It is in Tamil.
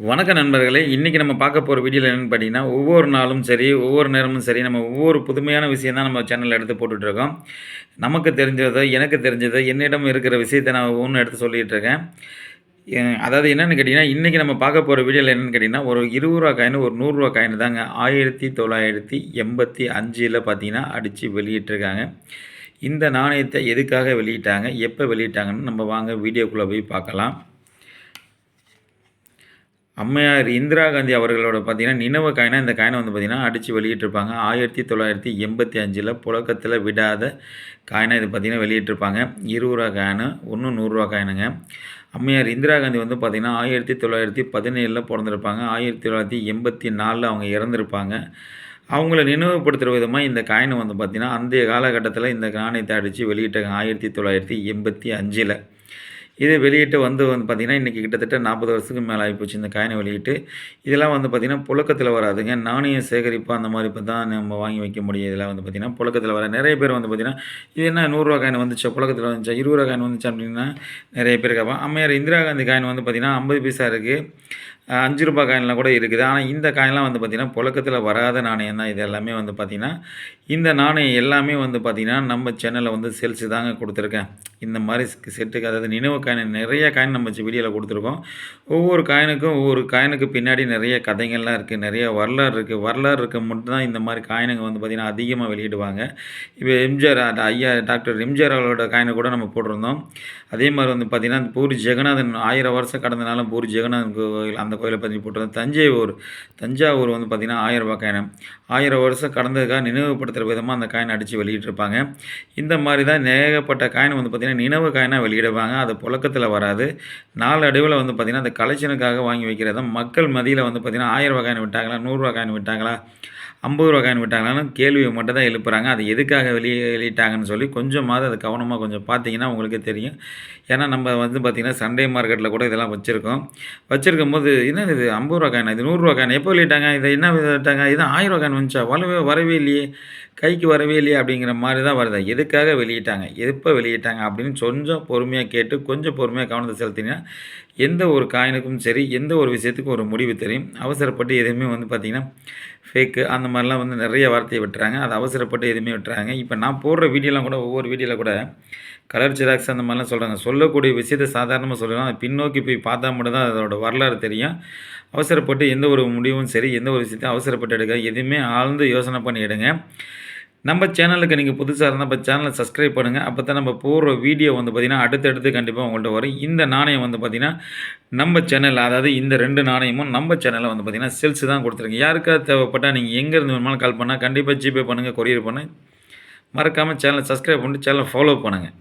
வணக்க நண்பர்களே இன்றைக்கி நம்ம பார்க்க போகிற வீடியோவில் என்னென்னு பார்த்தீங்கன்னா ஒவ்வொரு நாளும் சரி ஒவ்வொரு நேரமும் சரி நம்ம ஒவ்வொரு புதுமையான விஷயம் தான் நம்ம சேனலில் எடுத்து போட்டுட்ருக்கோம் நமக்கு தெரிஞ்சதை எனக்கு தெரிஞ்சதை என்னிடம் இருக்கிற விஷயத்தை நான் ஒவ்வொன்றும் எடுத்து சொல்லிகிட்ருக்கேன் அதாவது என்னென்னு கேட்டிங்கன்னா இன்றைக்கி நம்ம பார்க்க போகிற வீடியோவில் என்னென்னு கேட்டிங்கன்னா ஒரு இருபது ரூபா காயின் ஒரு நூறுரூவா காயின் தாங்க ஆயிரத்தி தொள்ளாயிரத்தி எண்பத்தி அஞ்சில் பார்த்தீங்கன்னா அடித்து வெளியிட்டிருக்காங்க இந்த நாணயத்தை எதுக்காக வெளியிட்டாங்க எப்போ வெளியிட்டாங்கன்னு நம்ம வாங்க வீடியோக்குள்ளே போய் பார்க்கலாம். அம்மையார் இந்திரா காந்தி அவர்களோட பார்த்தீங்கன்னா நினைவு காயினா இந்த காயினை வந்து பார்த்தீங்கன்னா அடித்து வெளியிட்டிருப்பாங்க. ஆயிரத்தி தொள்ளாயிரத்தி எண்பத்தி அஞ்சில் புழக்கத்தில் விடாத காயினை இது பார்த்தீங்கன்னா வெளியிட்டிருப்பாங்க. இருபது ரூபா காயினு ஒன்று நூறுரூவா காயினுங்க. அம்மையார் இந்திரா காந்தி வந்து பார்த்திங்கன்னா ஆயிரத்தி தொள்ளாயிரத்தி பதினேழில் பிறந்திருப்பாங்க. ஆயிரத்தி தொள்ளாயிரத்தி எண்பத்தி நாலில் அவங்க இறந்துருப்பாங்க. அவங்கள நினைவுபடுத்துகிற விதமாக இந்த காயினை வந்து பார்த்திங்கன்னா அந்த காலகட்டத்தில் இந்த நாணயத்தை அடித்து வெளியிட்டாங்க. ஆயிரத்தி தொள்ளாயிரத்தி எண்பத்தி அஞ்சில். இது வெளியிட்டு வந்து வந்து பார்த்திங்கன்னா இன்றைக்கி கிட்டத்தட்ட நாற்பது வருஷத்துக்கு மேலே ஆகிப்போச்சு இந்த காயினை வெளியிட்டு. இதெல்லாம் வந்து பார்த்திங்கன்னா புழக்கத்தில் வராதுங்க. நாணய சேகரிப்பு அந்த மாதிரி இப்போ தான் நம்ம வாங்கி வைக்க முடியும். இதெல்லாம் வந்து பார்த்திங்கன்னா புழக்கத்தில் வர நிறைய பேர் வந்து பார்த்திங்கன்னா இது என்ன நூறுரூவா காயின் வந்துச்சா? புழக்கத்தில் வந்துச்சா? இருபது ரூபா காயின் வந்துச்சா அப்படின்னா நிறைய பேர் கேட்பான் அம்மையார் இந்திரா காந்தி காயின் வந்து பார்த்திங்கன்னா ஐம்பது பைசா இருக்குது அஞ்சு ரூபாய் காயின்லாம் கூட இருக்குது. ஆனால் இந்த காயின்லாம் வந்து பார்த்திங்கன்னா புழக்கத்தில் வராத நாணயம் தான். இது எல்லாமே வந்து பார்த்திங்கன்னா இந்த நாணயம் எல்லாமே வந்து பார்த்திங்கன்னா நம்ம சேனலில் வந்து சேல்ஸு தாங்க கொடுத்துருக்கேன். இந்த மாதிரி செட்டுக்கு அதாவது நினைவு காயின் நிறைய காயின் நம்ம வீடியோவில் கொடுத்துருக்கோம். ஒவ்வொரு காயினுக்கும் ஒவ்வொரு காயினுக்கு பின்னாடி நிறைய கதைகள்லாம் இருக்குது நிறைய வரலாறு இருக்குது வரலாறு இருக்க மட்டும்தான் இந்த மாதிரி காயினுங்க வந்து பார்த்திங்கன்னா அதிகமாக வெளியிடுவாங்க. இப்போ எம்ஜிஆர் ஐயா டாக்டர் எம்ஜிஆர் அவர்களோட காயினை கூட நம்ம போட்டிருந்தோம். அதே மாதிரி வந்து பார்த்திங்கன்னா பூரி ஜெகநாதன் ஆயிரம் வருஷம் கடந்தனாலும் பூரி ஜெகநாதன் கோயில் அந்த அந்த கோயிலை பற்றி போட்டிருந்தோம் தஞ்சாவூர் தஞ்சாவூர் வந்து பார்த்திங்கன்னா ஆயிரம் ரூபாய் ஆயிரம் வருஷம் கடந்ததுக்காக நினைவுபடுத்துகிற விதமாக அந்த காயினை அடித்து வெளியிட்டிருப்பாங்க. இந்த மாதிரி தான் ஏகப்பட்ட காயின் வந்து பார்த்திங்கன்னா நினைவு காயினாக வெளியிடுவாங்க. அது புழக்கத்தில் வராது. நாலு அடைவில் வந்து பார்த்திங்கன்னா அந்த கலெக்ஷனுக்காக வாங்கி வைக்கிறத மக்கள் மதியில் வந்து பார்த்திங்கன்னா ஆயிரம் ரூபாய் காயின் விட்டாங்களா நூறுரூவா காயின் விட்டாங்களா? ஐம்பது ரூபா காயின் விட்டாங்களான்னு கேள்வியை மட்டும் தான் எழுப்புறாங்க. அது எதுக்காக வெளியே வெளியிட்டாங்கன்னு சொல்லி கொஞ்சமாவது அது கவனமாக கொஞ்சம் பார்த்தீங்கன்னா உங்களுக்கே தெரியும். ஏன்னா நம்ம வந்து பார்த்திங்கன்னா சண்டே மார்க்கெட்டில் கூட இதெல்லாம் வச்சுருக்கோம். வச்சுருக்கும் போது என்ன இது? ஐம்பது ரூபா காயின்? இது நூறுரூவா காயின்? எப்போ வெளியிட்டாங்க? இதை என்ன விட்டாங்க? இது ஆயிரம் ரூபா காயின் வந்துச்சா? வரவே வரவே இல்லையே. கைக்கு வரவே இல்லையே அப்படிங்கிற மாதிரி தான் வருது. எதுக்காக வெளியிட்டாங்க? எப்போ வெளியிட்டாங்க? அப்படின்னு கொஞ்சம் பொறுமையாக கேட்டு கொஞ்சம் பொறுமையாக கவனத்தை செலுத்தினீங்கன்னா எந்த ஒரு காயினுக்கும் சரி எந்த ஒரு விஷயத்துக்கும் ஒரு முடிவு தெரியும். அவசரப்பட்டு எதுவுமே வந்து பார்த்திங்கன்னா ஃபேக்கு அந்த மாதிரிலாம் வந்து நிறைய வார்த்தையை விட்டுறாங்க. அது அவசரப்பட்டு எதுவுமே விட்டுறாங்க. இப்போ நான் போடுற வீடியோலாம் கூட ஒவ்வொரு வீடியோவில் கூட கலர் ஜெராக்ஸ் அந்த மாதிரிலாம் சொல்கிறாங்க சொல்லக்கூடிய விஷயத்தை சாதாரணமாக சொல்லலாம் அது பின்னோக்கி போய் பார்த்தா மட்டும் தான் அதோட வரலாறு தெரியும். அவசரப்பட்டு எந்த ஒரு முடிவும் சரி எந்த ஒரு விஷயத்தையும் அவசரப்பட்டு எடுக்க எதுவுமே ஆழ்ந்து யோசனை பண்ணி எடுங்க நம்ம சேனலுக்கு நீங்கள் புதுசாக இருந்தால் இப்போ சேனலை சப்ஸ்கிரைப் பண்ணுங்கள் அப்போ தான் நம்ம போடுற வீடியோ வந்து பார்த்திங்கன்னா அடுத்தடுத்து கண்டிப்பாக உங்கள்கிட்ட வரும். இந்த நாணயம் வந்து பார்த்திங்கன்னா நம்ம சேனல் அதாவது இந்த ரெண்டு நாணயமும் நம்ம சேனலில் வந்து பார்த்திங்கன்னா சேல்ஸ் தான் கொடுத்துருங்க யாருக்காவது தேவைப்பட்டால் நீங்கள் எங்கேருந்து வேணுமாலும் கால் பண்ணால் கண்டிப்பாக ஜிபே பண்ணுங்கள் கொரியர் பண்ணு. மறக்காமல் சேனலை சப்ஸ்கிரைப் பண்ணிட்டு சேனலை ஃபாலோ பண்ணுங்கள்